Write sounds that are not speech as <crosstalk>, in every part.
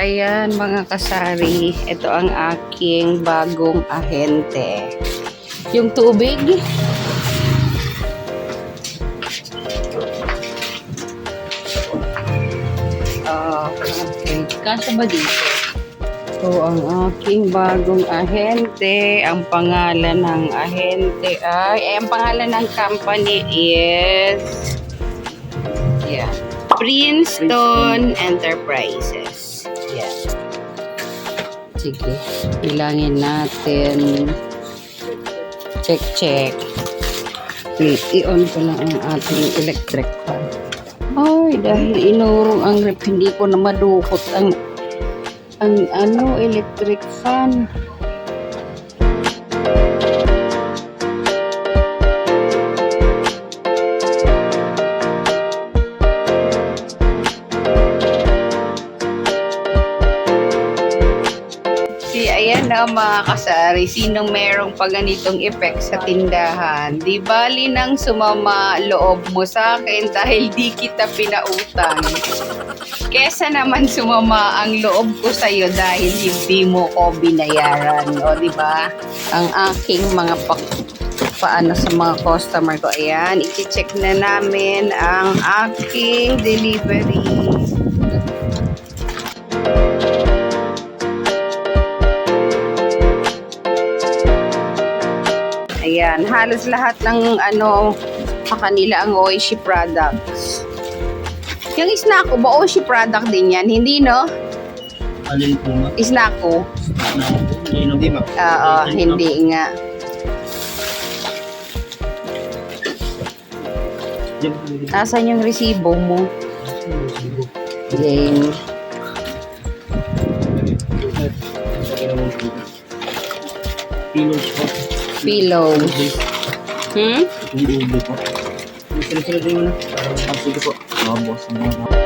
Ayan mga kasari, ito ang aking bagong ahente. Yung tubig. Kasya ba dito? Ito ang aking bagong ahente. Ang pangalan ng ahente ay, eh, ang pangalan ng company is, yeah, Princeton Enterprises. Yeah. Sige, bilangin natin. Check, check. I-on ko lang ang ating electric fan. Ay, dahil inurong ang rep, hindi ko na madukot ang ang ano, electric fan. Ayan na mga kasari, sinong merong pa ganitong effect sa tindahan? Di bali nang sumama loob mo sa akin dahil di kita pinautang. Kesa naman sumama ang loob ko sa iyo dahil hindi mo ko binayaran. O di ba? Ang aking mga pak paano sa mga customer ko. Ayan, i-check na namin ang aking delivery. Ayan, halos lahat ng ano sa kanila ang Oishi products. Yung Isnako, ba Oishi product din yan? Hindi, no? Alin po ma? Isnako. Hindi ma. Oo, hindi nga. Nasaan yung resibo mo? Jane. Pilos po. Pillows. Hmm? Yung ulo po. Sila-sila din. Ah, sige po. Mga boss. Mga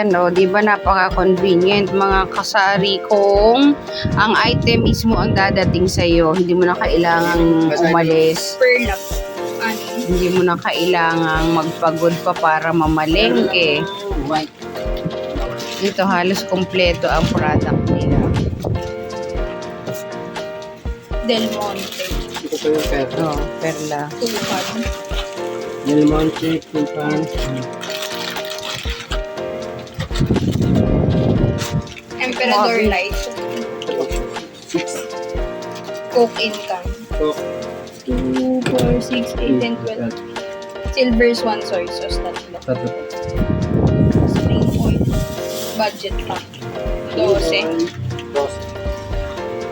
Ayan, o, di ba napaka-convenient mga kasari kung ang item mismo ang dadating sa'yo. Hindi mo na kailangang umalis. Hindi mo na kailangang magpagod pa para mamalengke. Ito halos kompleto ang product nila. Del Monte. Ito po yung pera. Oh, perla. Del Monte, Tupan. Emperador. Six. Coke Income. Po. 2, 4, 6, 8, and 12. Silver Swan Soy Sauce. Tatlo. Tatlo. Spring Oil. Budget pack. 12. Dos.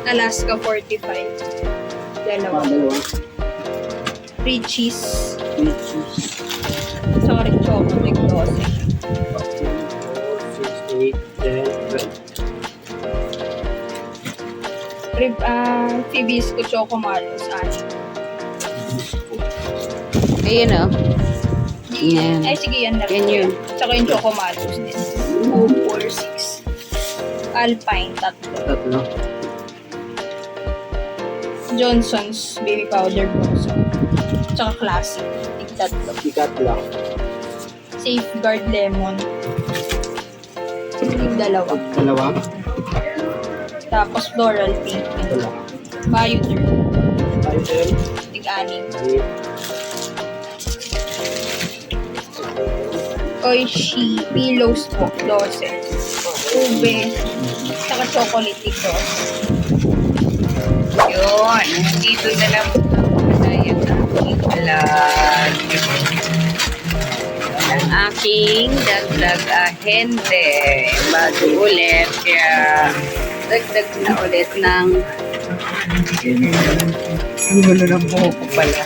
Alaska 45. Dalawa. Free cheese. Three cheese. Sorry, chocolate 12. Rib, ah, Fibisco Choco Malos. Ani. Ayan o. Yan. Ay, sige, yan na Yan yun. Tsaka yung Choco Malos din. 2, 4, 6. Alpine, tatlo. Tatlo. Johnson's Baby Powder Blossom. Tsaka Classic. Tig tatlo. Sikat lang. Safeguard Lemon. Tig dalawa. Tapos Floral Pink. Dalawa. Bioderm. Tayo din. Tig anim. Eight. Oishi. Pillows po. 12. Ube. Tsaka chocolate 12. Yun. Dito na lang sa ating vlog. aking dagdag ahente bago ulit. Kaya dagdag na ulit ng ang gulo ng buhok ko pala.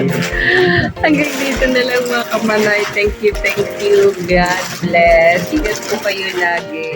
<laughs> Hanggang dito na lang mga kamanay. Thank you, thank you. God bless. Ingat po kayo lagi.